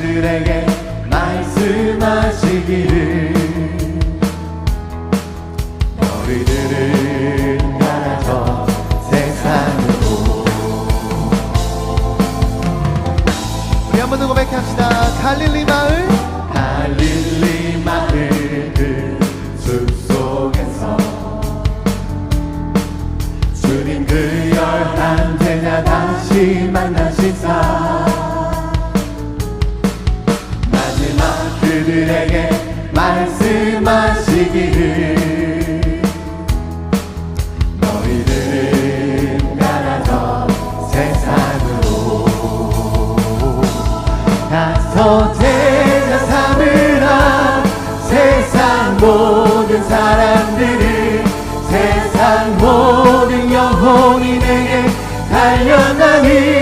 그들에게 말씀하시기를. 너희들은 가라져 세상으로. 우리 한 번 더 고백합시다. 갈릴리 마을. 갈릴리 마을 그 숲 속에서. 주님 그 열한 제자 다시 만나 그들에게 말씀하시기를. 너희들은 가라져 세상으로 가서 제자 삼으라. 세상 모든 사람들을 세상 모든 영혼이 내게 달려나니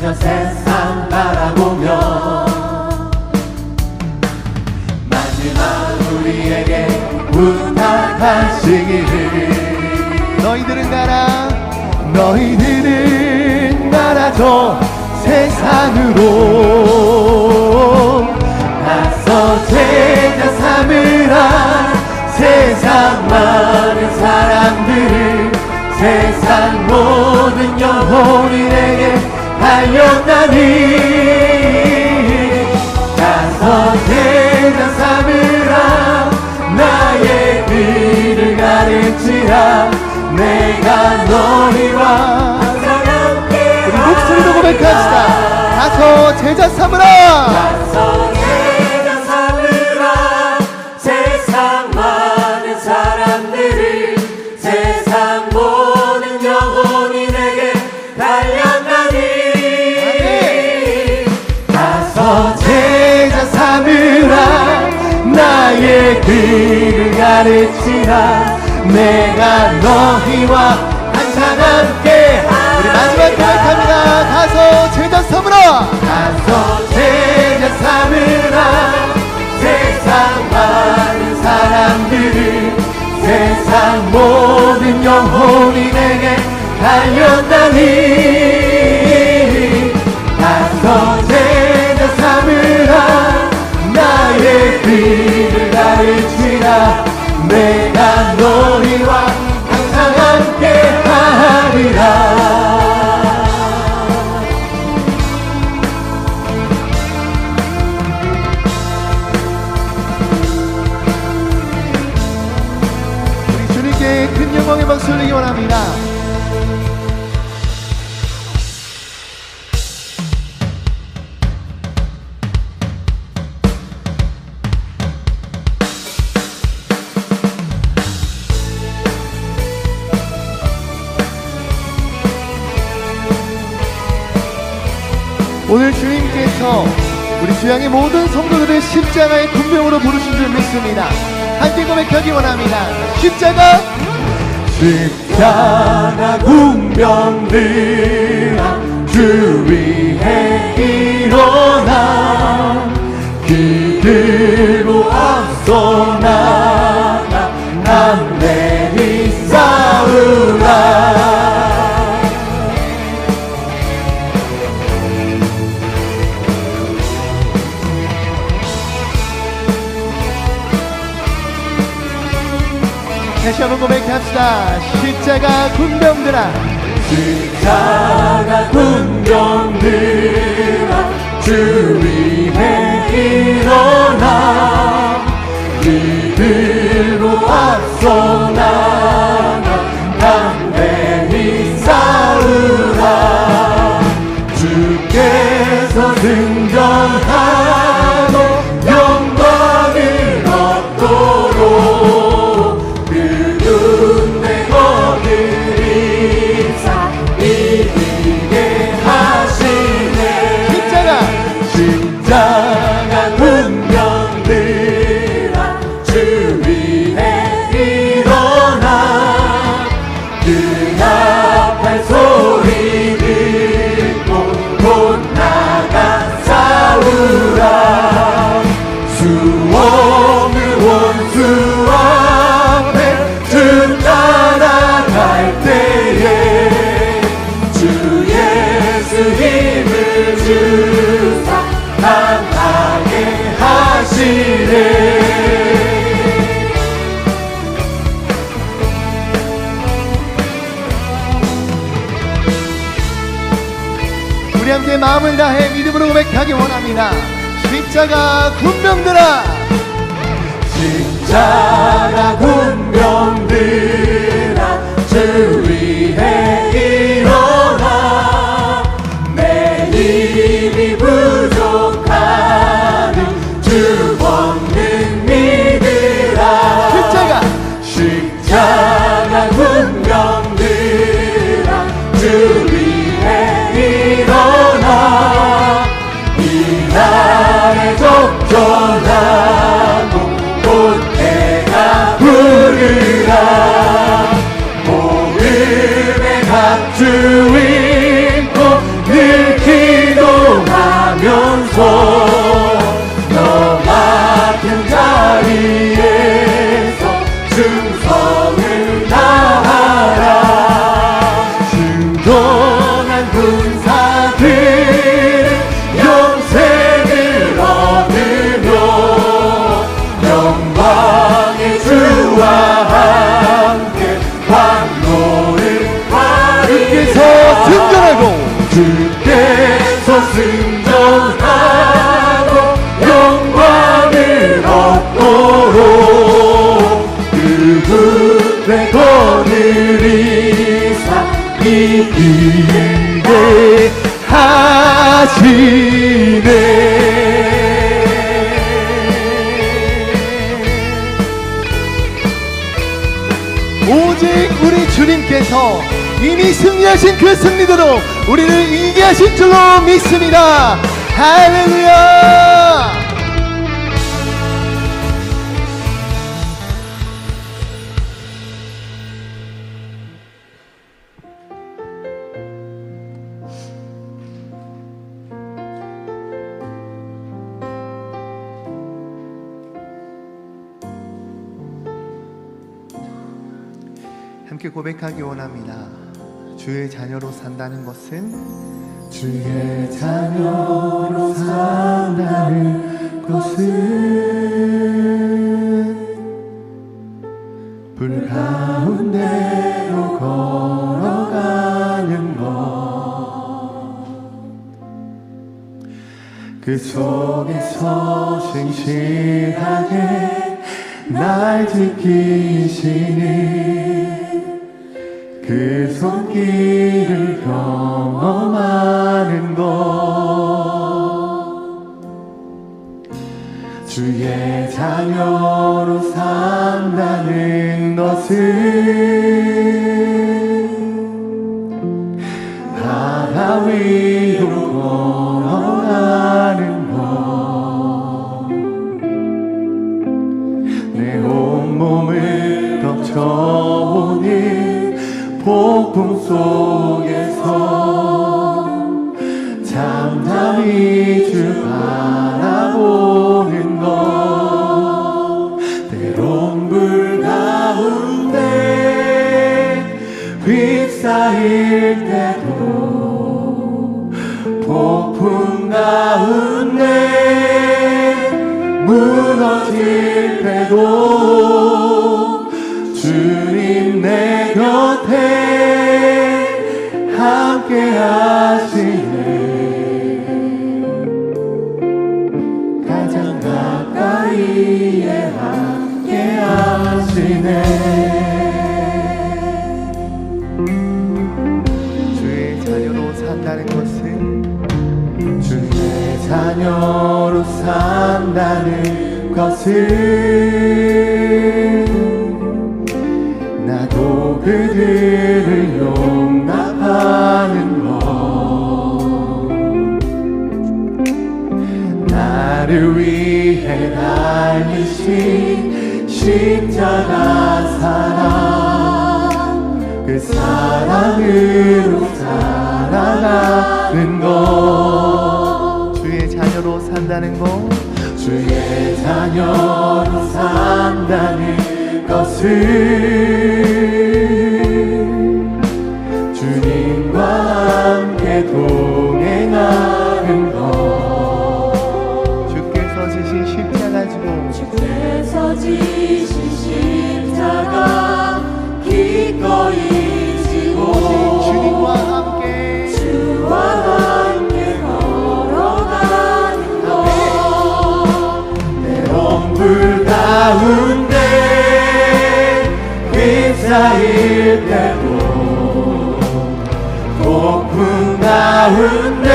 저 세상 바라보며 마지막 우리에게 부탁하시기를. 너희들은 가라 너희들은 나라죠 세상으로. 나서 제자 삼으라 세상 많은 사람들을 세상 모든 영혼이 내게 달려나니 나서 제자 삼으라 나의 길을 가르치라 내가 너희와 우리 목소리로 고백합시다. 가서 제자 삼으라. 제자 삼으라 나의 길을 가르치라 내가 너희와 항상 함께 우리 마지막 고백합니다. 가서 제자 삼으라. 가서 제자 삼으라 세상 많은 사람들을 세상 모든 영혼이 내게 달렸다니 오늘 주님께서 우리 주양의 모든 성도들을 십자가의 군병으로 부르신 줄 믿습니다. 함께 고백하기 원합니다. 십자가 십자가 군병들아 주 위에 일어나 기들고 앞서 나 자가 군병들아. 십자가 군병들아 주 위에 일어나. 이들로 앞서 함께 마음을 다해 믿음으로 고백하기 원합니다. 십자가 군병들아. 십자가 군병들아 주 위해 일어나. 내 힘이 부족하니 주 권능 믿으라. 십자가. 십자가 군병들아 주 하시네 오직 우리 주님께서 이미 승리하신 그 승리대로 우리를 이기게 하신 줄로 믿습니다. 할렐루야! 함께 고백하기 원합니다. 주의 자녀로 산다는 것은 주의 자녀로 산다는 것은 불 가운데로 걸어가는 것그 속에서 싱싱하게 날 지키시는 그 손길을 경험하는 것. 주의 자녀로 산다는 것은 바다 위로 걸어가는 것. 내 온몸을 덮쳐오는 폭풍 속에서 잠잠히 주 바라보는 것. 때론 불 가운데 휩싸일 때도 폭풍 가운데 무너질 때도 나도 그들을 용납하는 것. 나를 위해 달리신 십자가 사랑 그 사랑으로 살아가는 것. 주의 자녀로 산다는 것 주의 자녀로 산다는 것은 가운데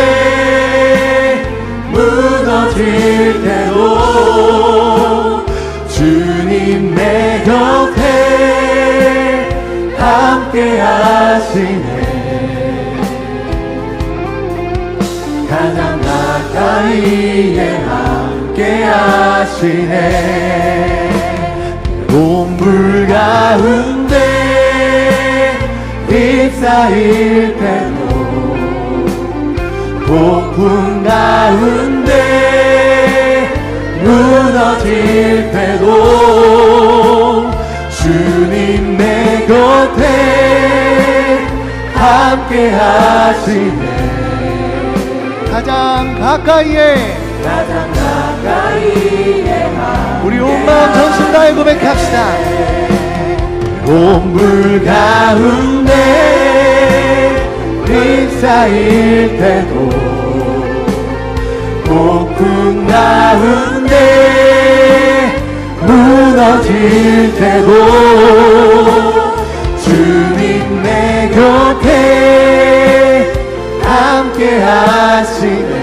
무너질 때도 주님 내 곁에 함께 하시네. 가장 가까이에 함께 하시네. 온불 가운데 휩싸일 때도 폭풍 가운데 무너질 때도 주님 내 곁에 함께 하시네. 가장 가까이에 가장 가까이에 우리 온 마음 전심 다해 고백합시다. 온물 가운데 휩싸일 때도 폭풍 가운데 무너질 때도 주님 내 곁에 함께 하시네.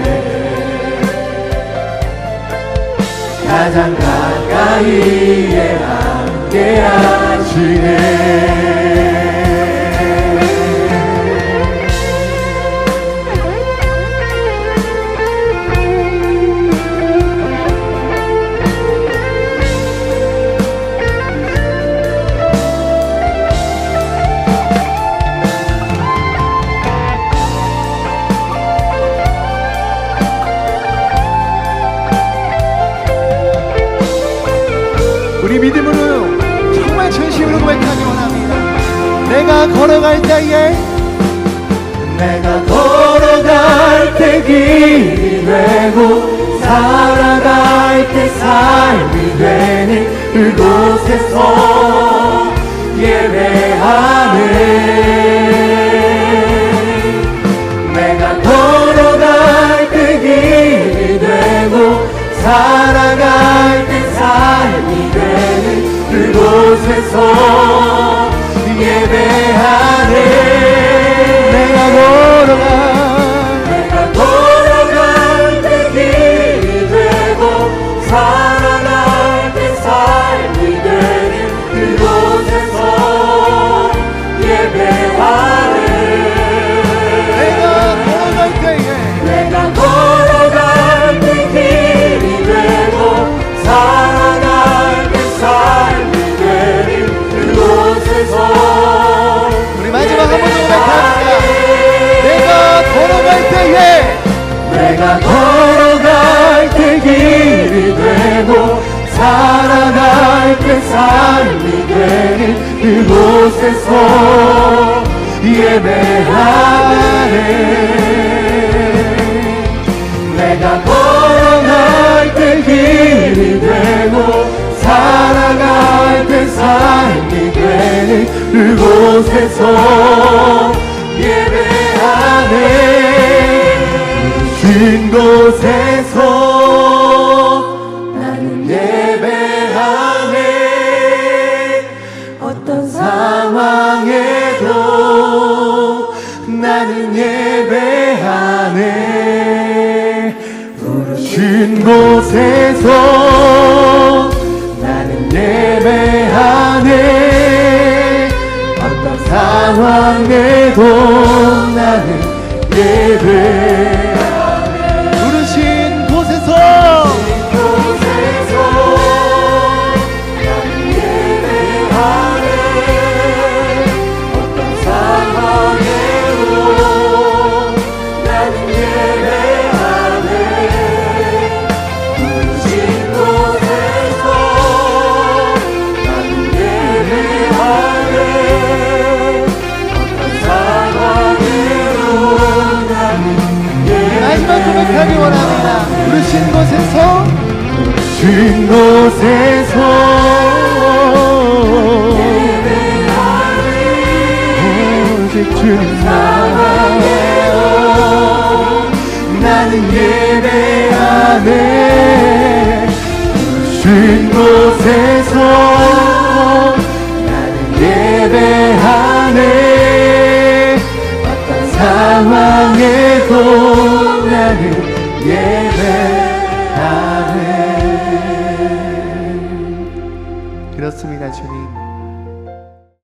가장 가까이에 함께 하시네 길이 되고 살아갈 때 삶이 되는 그곳에서 예배하네. 내가 걸어갈 때 길이 되고 살아갈 때 삶이 되는 그곳에서 예배하네 그곳에서 예배하네. 내가 걸어갈 때 길이 되고 살아갈 때 삶이 되는 그곳에서 예배하네. 진 곳에서 곳에서 나는 예배하네 어떤 상황에도 나는 예배 주 사랑해요 나는 예배 안에 신 곳에서 나는 예배 안에 어떤 상황에도